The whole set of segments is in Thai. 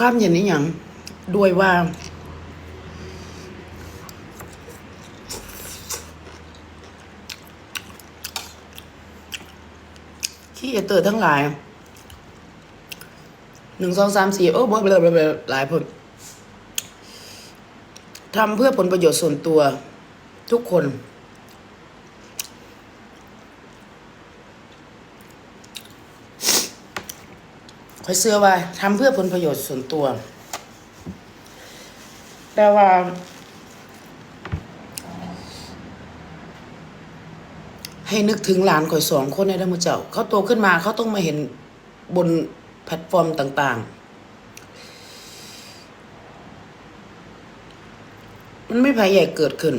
ข้ามเย็นนี้อย่างด้วยว่า ขี้เอเตอร์ทั้งหลายหนึ่งสองสามสี่โอ้หเบลอเบลหลายผลทำเพื่อผลประโยชน์ส่วนตัวทุกคน คอยเสื้อว่าทำเพื่อผลประโยชน์ส่วนตัว แต่ว่า ให้นึกถึงหลานข่อยสองคนในดัมเจ้า เขาโตขึ้นมาเขาต้องมาเห็นบนแพลตฟอร์มต่าง ๆ มันไม่ภัยใหญ่เกิดขึ้น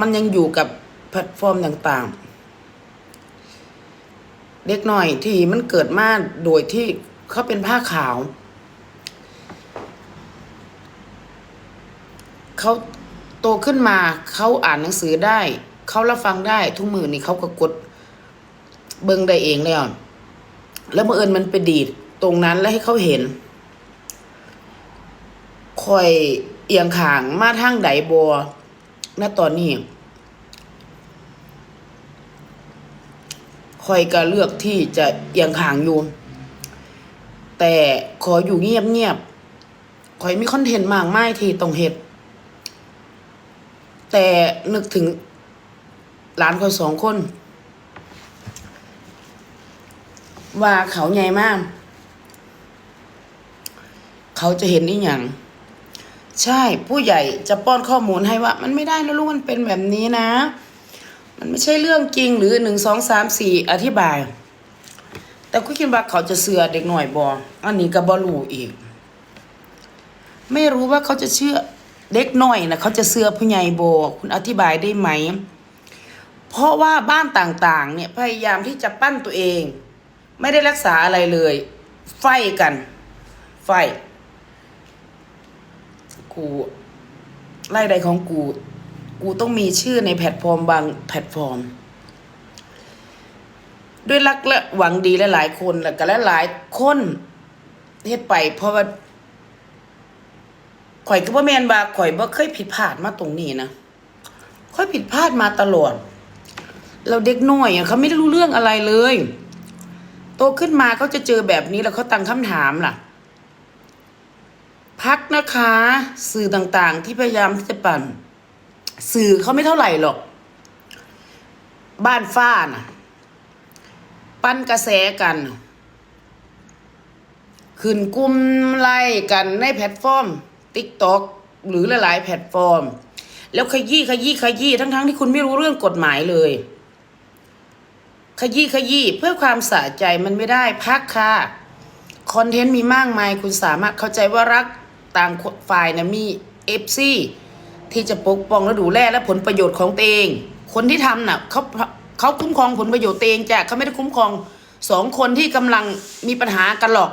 มันยังอยู่กับแพลตฟอร์มต่าง ๆ เด็กหน่อยที่มันเกิดมาโดยที่เขาเป็นผ้าขาว เขาโตขึ้นมาเขาอ่านหนังสือได้ เขารับฟังได้ทุกมือนี่เขาก็กดเบิ่งได้เองแล้วแล้วเมื่อเอิญมันไปดีดตรงนั้นแล้วให้เขาเห็นคอยเอียงขางมาทางไดบัวณตอนนี้ คอยก็เลือกที่จะเอียงขางอยู่ แต่ขออยู่เงียบๆคอยมีคอนเทนต์มากมายที่ต้องเฮ็ด แต่นึกถึงหลานคอยสองคน ว่าเขาใหญ่มาก เขาจะเห็นนี่อย่าง ใช่ผู้ใหญ่จะป้อนข้อมูลให้ว่า มันไม่ได้นะลูกมันเป็นแบบนี้นะ มันไม่ใช่เรื่องจริงหรือหนึ่งสองสามสี่อธิบาย แต่คุณคิดว่าเขาจะเสือเด็กหน่อยบออันนี้ก็บบอลูอีก ไม่รู้ว่าเขาจะเชื่อเด็กหน้อยนะเขาจะเสือผู้ใหญ่บอคุณอธิบายได้ไหม เพราะว่าบ้านต่างๆ เนี่ยพยายามที่จะปั้นตัวเอง ไม่ได้รักษาอะไรเลย ไฟกัน ไฟกูไล่ใดของกู กูต้องมีชื่อในแพลตฟอร์มบางแพลตฟอร์ม ด้วยรักและหวังดีและหลายคนและกันและหลายคนเฮ็ดไป เพราะว่าข่อยก็บ่แมนว่าข่อยบ่เคยผิดพลาดมาตรงนี้นะข่อยผิดพลาดมาตลอด เราเด็กน้อยอะเขาไม่ได้รู้เรื่องอะไรเลย โตขึ้นมาเขาจะเจอแบบนี้แล้วเขาตั้งคำถามล่ะ พักนะคะ สื่อต่างๆ ที่พยายามที่จะปั่น สื่อเขาไม่เท่าไหร่หรอก บ้านฟ้าน่ะ ปั้นกระแสกันขึ้นกลุ่มไล่กันในแพลตฟอร์ม t ิ k t o k หรือหลายๆแพลตฟอร์ม แล้วขยี้ขยี้ขยี้ทั้งๆที่คุณไม่รู้เรื่องกฎหมายเลย ขยี้ขยี้เพื่อความสะใจมันไม่ได้พักค่ะคอนเทนต์มีมากมาย คุณสามารถเข้าใจว่ารักต่างฝ่ายนะมีเอฟซี ที่จะปกป้องและดูแลและผลประโยชน์ของตัวเอง คนที่ทำน่ะเขาเขาคุ้มครองผลประโยชน์ตัวเองจ้ะเขาไม่ได้คุ้มครองสองคนที่กำลังมีปัญหากันหรอก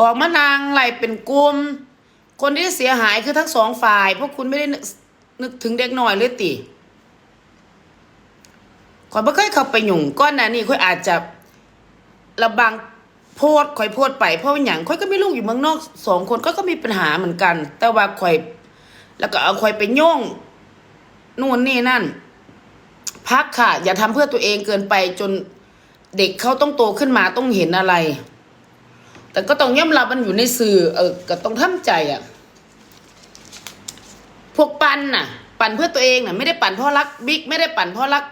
ออกมานางไหลเป็นกลุ่มคนที่เสียหายคือทั้งสองฝ่ายพราะคุณไม่ได้นึกนกถึงเด็กน้อยเลยติขอยบ่เคยเข้าไปหยุ่งก้อนนั้นนี่ข่อยอาจจะระบัง โพดข่อยโพดไปเพราะว่าหยังข่อยก็มีลูกอยู่เมืองนอกสองคนก็ก็มีปัญหาเหมือนกัน แต่ว่าข่อย แล้วก็เอาข่อยไปโย่งนู่นนี่นั่น พักค่ะ อย่าทำเพื่อตัวเองเกินไปจนเด็กเขาต้องโตขึ้นมาต้องเห็นอะไร แต่ก็ต้องย่อมรับมันอยู่ในสื่อ เออก็ต้องทำใจอะ พวกปันน่ะ ปั่นเพื่อตัวเองน่ะ ไม่ได้ปั่นเพราะรักบิ๊กไม่ได้ปั่นเพราะรัก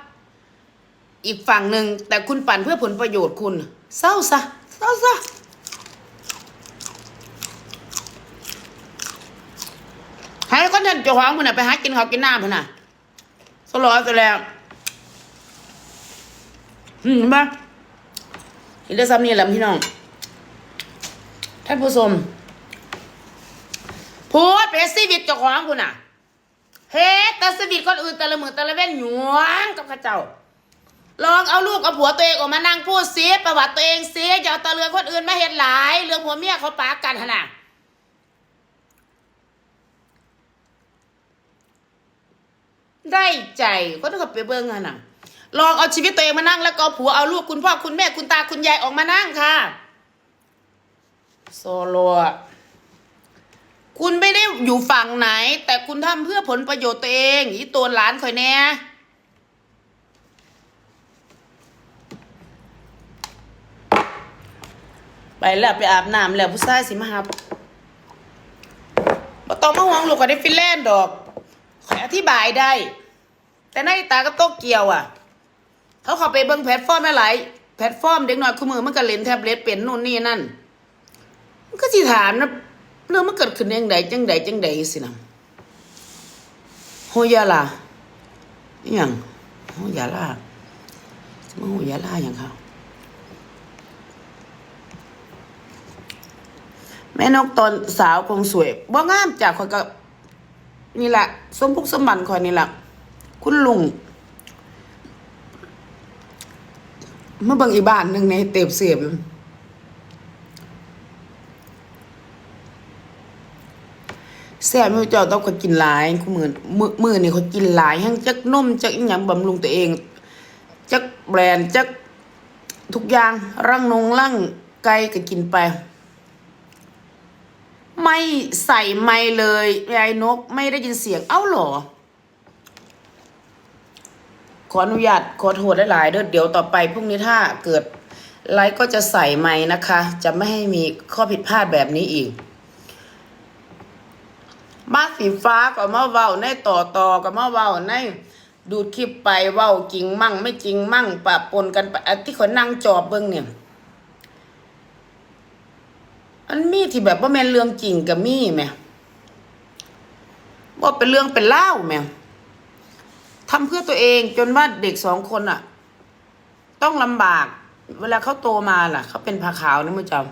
อีกฝั่งหนึ่งแต่คุณปั่นเพื่อผลประโยชน์คุณ เศร้าซะ เศร้าซะให้คนนั้นเจ้าของคุณน่ะไปหากินข้ากินน้ำพุ่นน่ะสลอซะแล้วอืมปะเห็นได้ซ้ำนี่แหละพี่น้องท่านผู้ชมพูดไปชีวิตเจ้าของคุณน่ะเฮ็ดแต่ชีวิตคนอื่นแต่ละมือแต่ละเว้นหยวงกับข้าเจ้า ลองเอาลูกเอาผัวตัวเองออกมานั่งพูดเสียประวัติตัวเองเสียอย่าเอาตะเรืองคนอื่นมาเห็นหลาย เรื่องผัวเมียเขาปากันขนาดได้ใจก็ต้องไปเบิ่งอะน่ะลองเอาชีวิตตัวเองมานั่งแล้วก็ผัวเอาลูกคุณพ่อคุณแม่คุณตาคุณยายออกมานั่งค่ะโซโลคุณไม่ได้อยู่ฝั่งไหน แต่คุณทำเพื่อผลประโยชน์ตัวเองอีตัวหลานคอยแน่ ไปแล้วไปอาบน้ำแล้วผู้ชายสิมาหาบ่ต้องมาห่วงลูกก็ได้ฟินแลนด์ดอกขออธิบายได้ แต่ในตากับโตเกียวอะ เขาเข้าไปเบิ่งแพลตฟอร์มหลายแพลตฟอร์มเด็กน้อยคู่มือมันก็เล่นแท็บเล็ตเป็นนู่นนี่นั่น มันก็สิถามนะเรื่องมันเกิดขึ้นยังไงจังใดจังใดสินะโฮยาลาอย่างโฮยาลาจะมาโฮยาลาอย่างเขา แม่นกตอนสาวคงสวยบ่งามจากคนก็นี่แหละสมพุกสมบันคอยนี่แหละคุณลุงเมื่อบางอีบ้านหนึ่งในเต็บเสียบแซ่บไม่เจ้าต้องก็กินหลายคู่มือมือมือนี่เขากินหลายทั้งจักนมจักอีหยังบำรุงตัวเอง จักแบรนด์จักทุกอย่างร่างนงร่างไก่ก็กินไป ไม่ใส่ไม่เลยยายนกไม่ได้ยินเสียงเอ้าหรอ ขออนุญาตขอโทษหลายๆเด้อเดี๋ยวต่อไปพรุ่งนี้ถ้าเกิดไลฟ์ก็จะใส่ไม้นะคะ จะไม่ให้มีข้อผิดพลาดแบบนี้อีกบ้านสีฟ้าก็มาเว้าในต่อต่อก็มาเว้าในดูดคลิปไปเว้าจริงมั่ง ไม่จริงมั่งปะปนกันไปอันที่เขานั่งจอบเบิ่งเนี่ย อันมีที่แบบว่าแม่นเรื่องจริงกับมีแม่ว่าเป็นเรื่องเป็นเล่าแม่ทำเพื่อตัวเองจนว่าเด็กสองคนอะต้องลำบาก เวลาเขาโตมาล่ะเขาเป็นผาขาวนะมึงจำ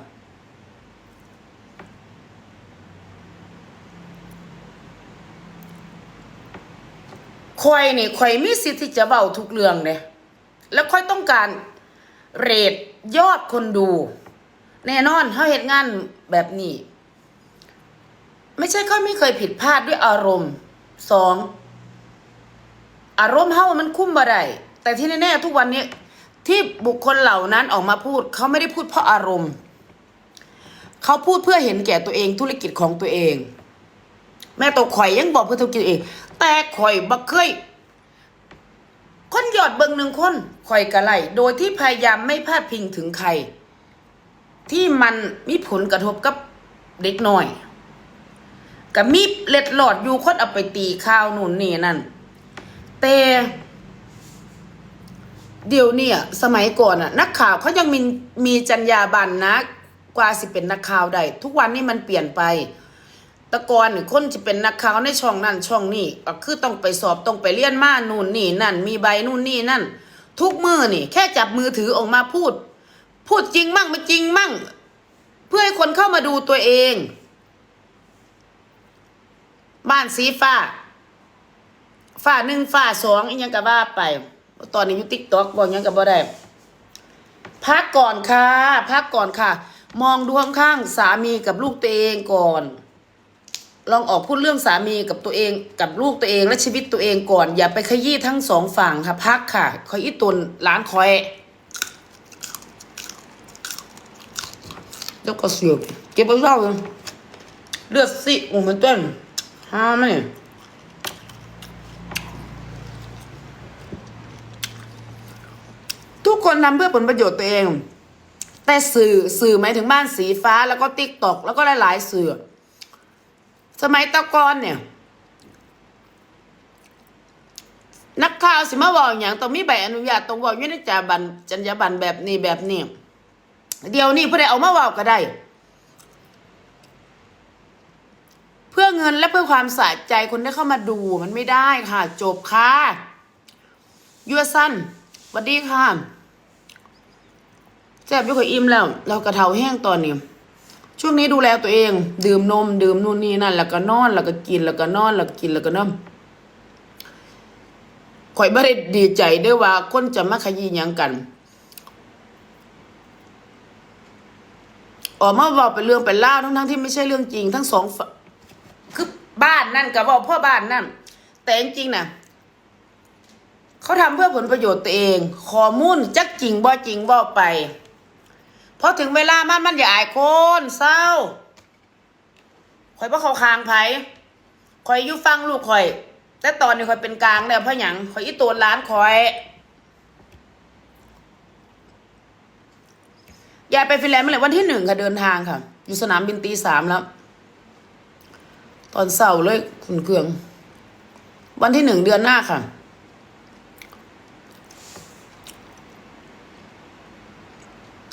คอยนี่คอยมีสิทธิ์ที่จะเบาทุกเรื่องเลยแล้วคอยต้องการเรทยอดคนดู แน่นอนเขาเหตุงานแบบนี้ ไม่ใช่ค่อยไม่เคยผิดพลาดด้วยอารมณ์สองอารมณ์เฮามันคุ้มบ่ได้แต่ที่แน่ๆทุกวันนี้ ที่บุคคลเหล่านั้นออกมาพูดเขาไม่ได้พูดเพราะอารมณ์เขาพูดเพื่อเห็นแก่ตัวเองธุรกิจของตัวเอง แม่ตัวข่อยยังบอกเพื่อธุรกิจเอง แต่ข่อยบักเคยคนหยอดเบิงหนึ่งคนข่อยกะไลโดยที่พยายามไม่พลาดพิงถึงใคร ที่มันมีผลกระทบกับเด็กน้อยกับมีเล็ดหลอดอยู่คนเอาไปตีข้าวนู่นนี่นั่น แต่เดี๋ยวเนี่ยสมัยก่อนอะนักข่าวเขายังมีมีจรรยาบรรณนะ กว่าสิเป็นนักข่าวได้ทุกวันนี้มันเปลี่ยนไปตะกอนคนจะเป็นนักข่าวในช่องนั่นช่องนี้ก็คือต้องไปสอบต้องไปเรียนมานู่นนี่นั่น มีใบนู่นนี่นั่น ทุกมือนี่ แค่จับมือถือออกมาพูด พูดจริงมั่งไม่จริงมั่ง เพื่อให้คนเข้ามาดูตัวเอง บ้านสีฟ้าฟ้าหนึ่งฟ้าสองอีกยังก็ว่าไป ตอนนี้อยู่ติ๊กต็อกบอกยังก็บ่ได้พักก่อนค่ะ พักก่อนค่ะ มองดูข้างๆสามีกับลูกตัวเองก่อน ลองออกพูดเรื่องสามีกับตัวเองกับลูกตัวเองและชีวิตตัวเองก่อน อย่าไปขยี้ทั้งสองฝั่งค่ะ พักค่ะคอยอีตุนร้านคอย แล้วก็เสียบเก็บไว้เล่าเลือดสิโอ้มันเต้นห้าไหมทุกคนทำเพื่อผลประโยชน์ตัวเอง แต่สื่อสื่อหมายถึงบ้านสีฟ้าแล้วก็ติ๊กตอกแล้วก็หลายๆสื่อ สมัยตะกอนเนี่ย นักข่าวสิมาบอกอย่างต้องมีใบอนุญาตต้องบอกยู่ในจาบันจัญญาบันแบบนี้แบบนี้ เดี๋ยวนี้ผู้ใดเอามาว่าก็ได้ เพื่อเงินและเพื่อความสะใจคนได้เข้ามาดูมันไม่ได้ค่ะ จบค่ะยัวสั้นสวัสดีค่ะแซ่บยุ่กับอิ่มแล้ว เรากระเทาแห้งตอนนี้ ช่วงนี้ดูแลตัวเอง ดื่มนม ดื่มนู่นนี่นั่น แล้วก็นอน แล้วก็กิน แล้วก็นอน แล้วก็กิน แล้วก็นอนข่อยไม่ได้ดีใจด้วยว่าคนจะมาขยี้ยังกัน ออกมาบอกเป็นเรื่องเป็นเล่าทั้งทั้งที่ไม่ใช่เรื่องจริง ทั้งสองคือบ้านนั่นกับว่าพ่อบ้านนั่น แต่จริงๆนะเขาทำเพื่อผลประโยชน์ตัวเอง ข้อมูลจักจริงบ่จริงบ่ไปพอถึงเวลามันมันอย่าอายคนเศร้าข่อยบ่เขาคางไผข่อยอยู่ฟังลูกข่อย แต่ตอนนี้ข่อยเป็นกลางแล้วเพราะหยังข่อยอีตัวร้านข่อย ยายไปฟินแลนด์เมื่อไหร่วันที่หนึ่งค่ะเดินทางค่ะ อยู่สนามบินตีสามแล้ว ตอนเสาร์เลยคุณเกือง วันที่หนึ่งเดือนหน้าค่ะ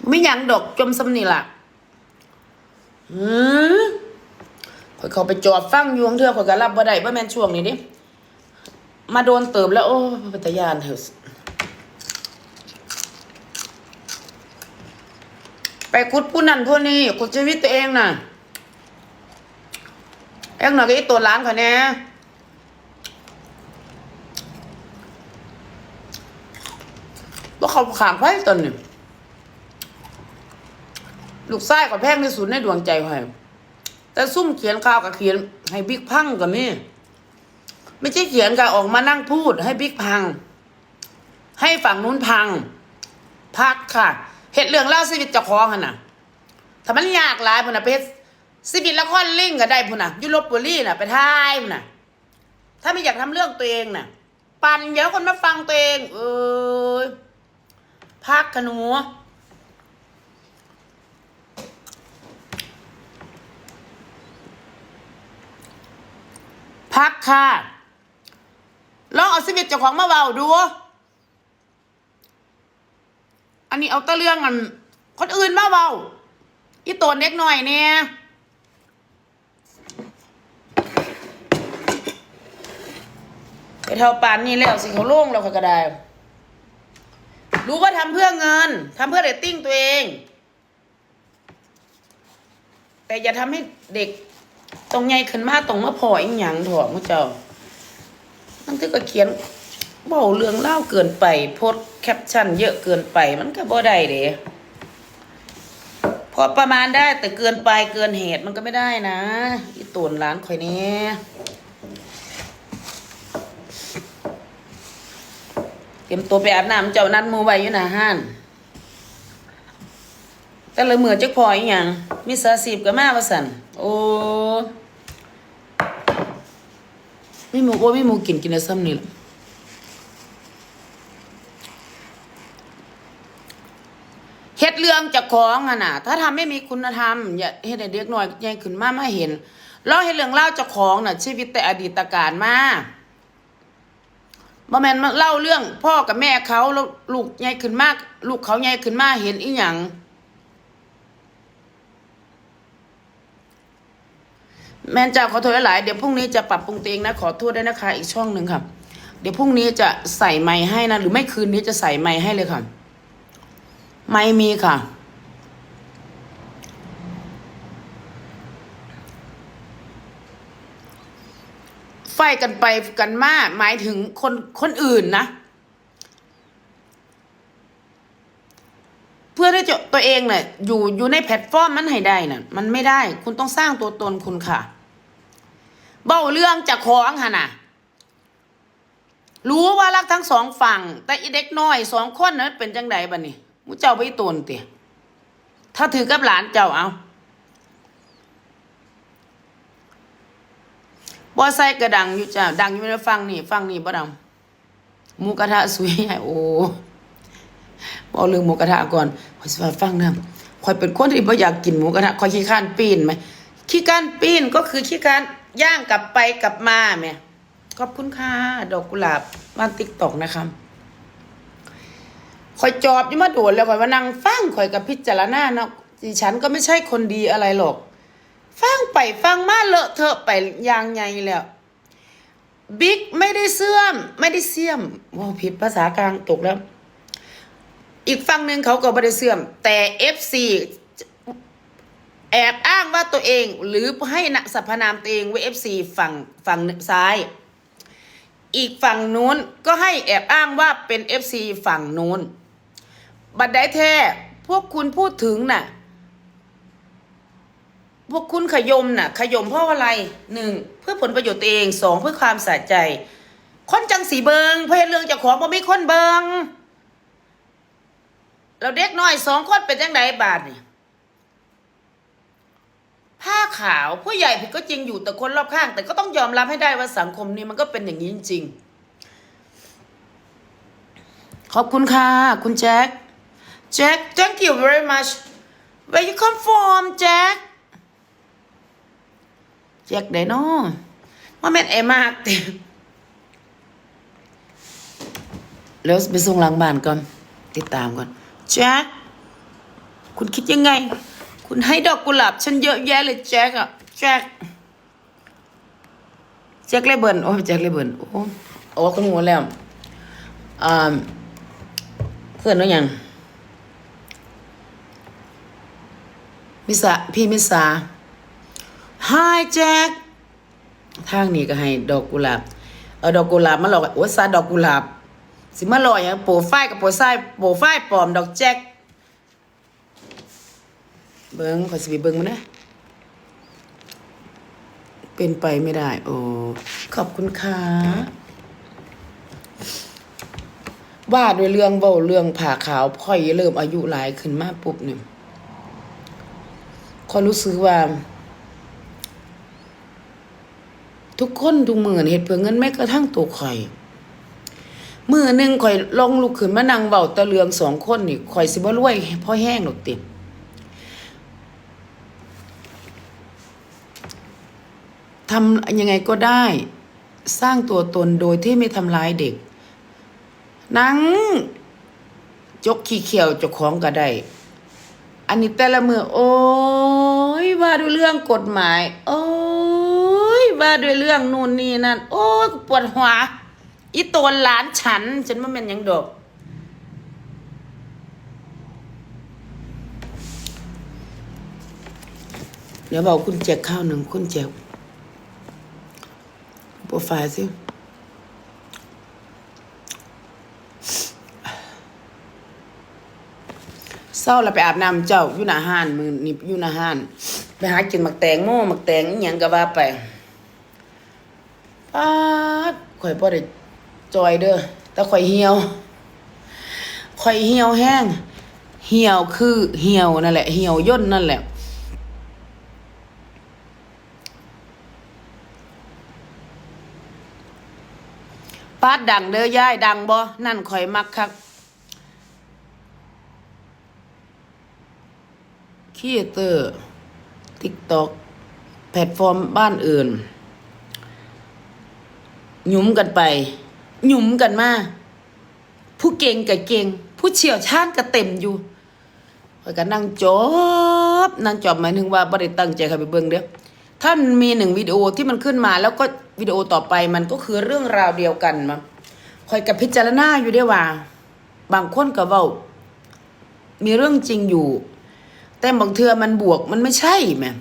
ไม่ยังดอกจมสำนีล่ะอืมข่อยเขาไปจอดฟังอยวงเทือข่อยก็รับบ่ได้บ่แม่นช่วงนี้ดิ มาโดนเติบแล้ว โอ้ปัตยานเถอะ ไปคุดผู้นั่นผู้นี้คุดชีวิตตัวเองน่ะเอ็งหน่อยก็อีตัวร้านเขาเนี่ยว่าเขาขางไพ่ตอนนี้ลูกไส้กับแพงที่สุดในดวงใจข่อยแต่ซุ่มเขียนข่าวกับเขียน ให้บิ๊กพังกับนี่ไม่ใช่เขียนกับออกมานั่งพูด ให้บิ๊กพัง ให้ฝั่งนู้นพังพักค่ะ เหตุเรื่องเล่าชีวิตเจ้าของหั่นน่ะถ้ามันยากหลายพุ่นน่ะเพชรชีวิตละครลิงก็ได้พุ่นน่ะยุลบบุรีน่ะไปท้ายพุ่นน่ะ ถ้าไม่อยากทำเรื่องตัวเองน่ะ ปันเดี๋ยวคนมาฟังตัวเอง เออพักขนูพักค่ะลองเอาชีวิตเจ้าของมาเบาดู อันนี้เอาแตะเรื่องอัน คนอื่นมาเบาอีตัวเล็กหน่อยเนี่ยไปเท่าปานนี่แล้วสิเขาโล่งเราก็ได้ รู้ว่าทำเพื่อเงินทำเพื่อเรตติ้งตัวเอง แต่อย่าทำให้เด็กตรงใหญ่ขึ้นมาตรงมาพออีกอย่างถั่วมุเจ้ามันถือก็เขียน เบาเรื่องเล่าเกินไปโพสแคปชั่นเยอะเกินไปมันก็บ่ได้เด้พอประมาณได้แต่เกินไปเกินเหตุมันก็ไม่ได้นะอีตูนร้านข่อยเนี่ยเตรียมตัวไปอาบน้ำเจ้านัดหมูไว้อยู่หน้าห้านแต่ละมือจักพออีหยังมีสาสีบก็มาว่าสั่นโอ้ไมีหมูโอ้มีหมูกินกินอะได้ซ้ำนี่ล่ะเฮ็ดเรื่องเจากของอะน่ะ ถ้าทำไม่มีคุณธรรม อย่าเฮ็ดให้เด็กน้อยใหญ่ขึ้นมามาเห็นเลองเฮ็ดเรื่องเล่าเจากของน่ะ ชีวิตแต่อดีตการมาบ่แม่นมาเล่าเรื่องพ่อกับแม่เขาแล้วลูกใหญ่ขึ้นมาก ลูกเขาใหญ่ขึ้นมาเห็นอีหยังแม่นจ้าขอโทษหลายเดี๋ยวพรุ่งนี้จะปรับปรุงตัวเองนะขอโทษด้วยนะคะ อีกช่องหนึ่งค่ะเดี๋ยวพรุ่งนี้จะใส่ไม้ให้นะหรือไม่คืนนี้จะใส่ไม้ให้เลยค่ะ ไม้มีค่ะ ฟกันไปกันมาหมายถึงคนคนอื่นนะ เพื่อที่จะตัวเองเนี่ยอยู่อยู่ในแพลตฟอร์มมันให้ได้น่ะ มันไม่ได้ คุณต้องสร้างตัวตนคุณค่ะ เบ้าเรื่องจากของฮะนะรู้ว่ารักทั้งสองฝั่ง แต่อีเด็กน้อยสองคนนั้นเป็นจังไดบัดนี้มูเจ้าไปตนเตะถ้าถือกับหลานเจ้าเอา บ่ใส่กระดังอยู่จ้าดังอยู่ในฟังนี่ฟังนี่บ่ดังหมูกระทะสวยใหญ่โอ้บอกเรื่องหมูกระทะก่อนคอยสว่าฟังนะคอยเป็นคนที่บ่อยากกินหมูกระทะคอยขี้ข้านปีนไหมขี้ข้านปีนก็คือขี้ข้านย่างกลับไปกลับมาแม่ขอบคุณค่ะดอกกุหลาบบ้านติ๊กตอกนะครับคอยจอบยี่มาโดดแล้วคอยมานั่งฟังคอยกับพิจารณาเนาะดิฉันก็ไม่ใช่คนดีอะไรหรอก ฟังไปฟังมาเลอะเทอะไปอยางไงแล้วบิ๊กไม่ได้เสื่อม ไม่ได้เสื่อมว่าผิดภาษากลางตกแล้ว อีกฝั่งหนึ่งเขาก็ไม่ได้เสื่อม แต่ FC แอบอ้างว่าตัวเองหรือให้นะสรรพนามตัวเองว่า FC ฝั่งฝั่งซ้าย อีกฝั่งนู้นก็ให้แอบอ้างว่าเป็น FC ฝั่งนู้นบัดได้แท้พวกคุณพูดถึงน่ะ พวกคุณขยมน่ะ ขยมเพราะอะไรหนึ่งเพื่อผลประโยชน์ตัวเองสองเพื่อความสะใจ คนจังสีเบิงเพราะเรื่องเจ้าของบ่มีคนเบิงแล้วเด็กน้อยสองคนเป็นจังไดบาดนี่ผ้าขาวผู้ใหญ่ผิดก็จริงอยู่แต่คนรอบข้าง แต่ก็ต้องยอมรับให้ได้ว่าสังคมนี้มันก็เป็นอย่างนี้จริงๆขอบคุณค่ะ คุณแจ็คแจ็ค thank you very much where you come from แจ็ค แจ็คได้นาะว่าแม่นไอ้มากเต็มแล้วไปส่งหลังบ้านก่อน ติดตามก่อนแจ็คคุณคิดยังไง คุณให้ดอกกุหลาบฉันเยอะแยะเลยแจ็คอะแจ็คแจ็คเลเบิร์นโอ้แจ็คเลเบิร์นโอ้โอ้คนหัวแล้วอ่าเพื่อนว่าหยังมิสาพี่มิสา Hi แจ็คทางนี้ก็ให้ดอกกุหลาบ เอาดอกกุหลาบมาหลอกโอ้ซาดอกกุหลาบ สิมาหลอกอย่างโปรไฟล์กับโปรไฟล์โปรไฟล์ปลอมดอกแจ็คเบิ้งขอสิไปเบิ้งมานะเป็นไปไม่ได้ โอ้ ขอบคุณค่ะว่าด้วยเรื่องเว้าเรื่องผ่าขาวพ่อยเริ่มอายุหลายขึ้นมากปุ๊บเนี่ยคอยรู้สึกว่า ทุกคนทุกมือนี่เฮ็ดเพื่อเงินแม้กระทั่งตัวข่อย มือหนึ่งข่อยลงลุกขึ้นมานั่งเบาตะเลืองสองคนนี่ข่อยสิบ่รวยเพราะแห้งหรอกติทำยังไงก็ได้ สร้างตัวตนโดยที่ไม่ทำร้ายเด็ก นังจกขี้เขียวจ้าของก็ได้อันนี้แต่ละมือโอ้ยว่าด้วยเรื่องกฎหมาย โอ้ ว่าด้วยเรื่องนู่นนี่นั่นโอ้ปวดหัวอีตัวหลานฉัน ฉันว่ามันยังดอกเดี๋ยวบอกคุณแจกข้าวหนึ่งคุณแจกโปรไฟล์สิเศร้าแล้วไปอาบน้ำเจ้าอยู่หน้าห้านมือนี่อยู่หน้าห้าน ไปหากินหมักแตงโม่หมักแตงอหยังก็ว่าไป ป้าดข่อยบ่ได้จอยเด้อแต่ข่อยเหี่ยวข่อยเหี่ยวแห้ง เหี่ยวคือเหี่ยวนั่นแหละ เหี่ยวย่นนั่นแหละปาดดังเด้อย่ายดังบ่นั่นข่อยมักคักคีเตอร์ทิกตอก แพลตฟอร์มบ้านอื่น หยุมกันไป หยุมกันมาผู้เก่งกับเก่ง ผู้เชี่ยวชาญก็เต็มอยู่ข้อยก็นั่งจอบนั่งจอบหมายถึงว่าบ่ได้ตั้งใจเข้าไปเบิ่งเด้อถ้านมีหนึ่งวิดีโอที่มันขึ้นมาแล้วก็วิดีโอต่อไปมันก็คือเรื่องราวเดียวกันมาคอยกับพิจารณาอยู่ได้ว่า บางคนก็เว้ามีเรื่องจริงอยู่ แต่บางเทือมันบวกมันไม่ใช่แม่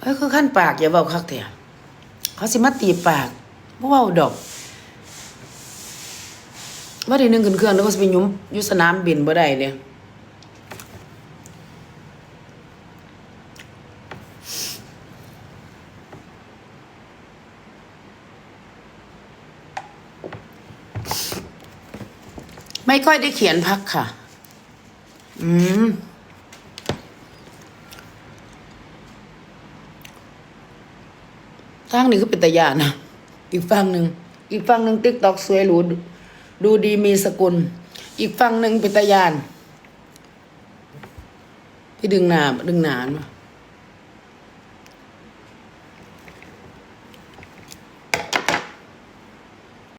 เฮ้ยคือขั้นปากอย่าเว้าคักเถอะ เขาสิมาตีปากบ่เว้าดอกว่าทีหนึงขึ้นเครื่องแล้วก็สิไปยุ่มยุสนามบินบ่ได้เนี่ยไม่ค่อยได้เขียนพักค่ะ อืม ทางนี้ก็เป็นตะยานนะอีกฝั่งหนึ่งอีกฝั่งหนึ่งติ๊กตอกสวยหรูดูดีมีสกุล อีกฝั่งหนึ่งเป็นตะยาน ที่ดึงหนาดึงหนานมา